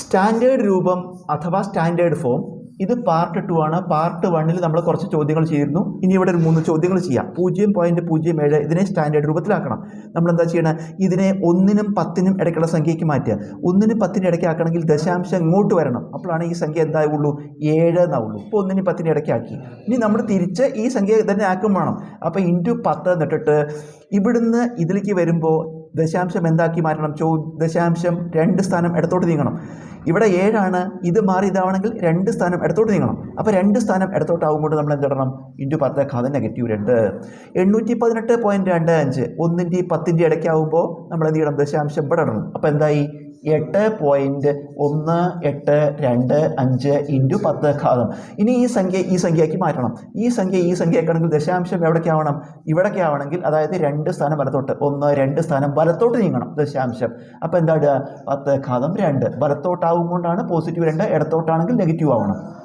Standard രൂപം അഥവാ standard form ഇത് പാർട്ട് ടു ആണ്. പാർട്ട് വണ്ണിൽ നമ്മൾ കുറച്ച് ചോദ്യങ്ങൾ ചെയ്തിരുന്നു. ഇനി ഇവിടെ ഒരു മൂന്ന് ചോദ്യങ്ങൾ ചെയ്യാം. പൂജ്യം പോയിന്റ് പൂജ്യം ഏഴ് ഇതിനെ സ്റ്റാൻഡേർഡ് രൂപത്തിലാക്കണം. നമ്മൾ എന്താ ചെയ്യണം? ഇതിനെ ഒന്നിനും പത്തിനും ഇടയ്ക്കുള്ള സംഖ്യയ്ക്ക് മാറ്റുക. ഒന്നിനും പത്തിനും ഇടയ്ക്കാക്കണമെങ്കിൽ ദശാംശം ഇങ്ങോട്ട് വരണം. അപ്പോഴാണ് ഈ സംഖ്യ എന്തായുള്ളൂ ഏഴ് എന്നാവുള്ളൂ. ഇപ്പോൾ ഒന്നിനും പത്തിന് ഇടയ്ക്കാക്കി. ഇനി നമ്മൾ തിരിച്ച് ഈ സംഖ്യ തന്നെ ആക്കും വേണം. അപ്പോൾ ഇന്റു പത്ത് എന്നിട്ടിട്ട് ഇവിടുന്ന് ഇതിലേക്ക് വരുമ്പോൾ ദശാംശം എന്താക്കി മാറ്റണം? ചോ ദശാംശം രണ്ട് സ്ഥാനം ഇടത്തോട്ട് നീങ്ങണം. ഇവിടെ ഏഴാണ് ഇത് മാറി ഇതാവണമെങ്കിൽ രണ്ട് സ്ഥാനം ഇടത്തോട്ട് നീങ്ങണം. അപ്പോൾ രണ്ട് സ്ഥാനം ഇടത്തോട്ടാവുമ്പോൾ നമ്മൾ എന്തിടണം ഇന്റു പത്ത് കഥ നെഗറ്റീവ് രണ്ട്. എണ്ണൂറ്റി പതിനെട്ട് പോയിന്റ് രണ്ട് അഞ്ച്. ഒന്നിന്റെയും പത്തിന്റെ ഇടയ്ക്കാവുമ്പോൾ നമ്മൾ എന്ത് ചെയ്യണം? ദശാംശം ഇവിടെ ഇടണം. അപ്പോൾ എന്തായി? എട്ട് പോയിന്റ് ഒന്ന് എട്ട് രണ്ട് അഞ്ച് ഇന്റു പത്ത് ഘാതം. ഇനി ഈ സംഖ്യ ഈ സംഖ്യയാക്കി മാറ്റണം. ഈ സംഖ്യ ഈ സംഖ്യയാക്കണമെങ്കിൽ ദശാംശം എവിടേക്ക് ആവണം ഇവിടേക്ക് ആവണമെങ്കിൽ അതായത് രണ്ട് സ്ഥാനം വലത്തോട്ട്. ഒന്ന് രണ്ട് സ്ഥാനം വലത്തോട്ട് നീങ്ങണം. ദശാംശം. അപ്പോൾ എന്താ ഇടുക? പത്ത് ഘാതം രണ്ട്. വലത്തോട്ടാവും കൊണ്ടാണ് പോസിറ്റീവ് രണ്ട് ഇടത്തോട്ടാണെങ്കിൽ നെഗറ്റീവ് ആവണം.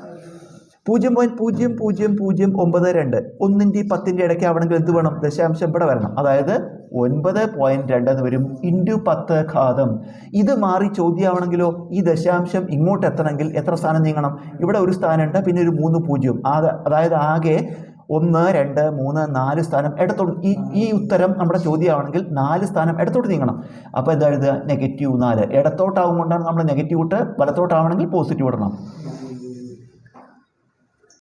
പൂജ്യം പോയിന്റ് പൂജ്യം പൂജ്യം പൂജ്യം ഒമ്പത് രണ്ട്. ഒന്നിന്റെ പത്തിന്റെ ഇടയ്ക്ക് ആവണമെങ്കിൽ എന്ത് വേണം? ദശാംശം ഇവിടെ വരണം. അതായത് ഒൻപത് പോയിന്റ് രണ്ട് എന്ന് വരും. ഇന്റു പത്ത് ഘാതം. ഇത് മാറി ചോദ്യമാവണമെങ്കിലോ ഈ ദശാംശം ഇങ്ങോട്ട് എത്തണമെങ്കിൽ എത്ര സ്ഥാനം നീങ്ങണം? ഇവിടെ ഒരു സ്ഥാനമുണ്ട് പിന്നെ ഒരു മൂന്ന് പൂജ്യം. അത് അതായത് ആകെ ഒന്ന് രണ്ട് മൂന്ന് നാല് സ്ഥാനം ഇടത്തോട്ട് ഈ ഈ ഉത്തരം നമ്മുടെ ചോദ്യമാണെങ്കിൽ നാല് സ്ഥാനം ഇടത്തോട്ട് നീങ്ങണം. അപ്പോൾ എന്താ എഴുതുക? നെഗറ്റീവ് നാല്. ഇടത്തോട്ടാവും കൊണ്ടാണ് നമ്മൾ നെഗറ്റീവ് ഇട്ട് വലത്തോട്ടാവണമെങ്കിൽ പോസിറ്റീവ് ഇടണം.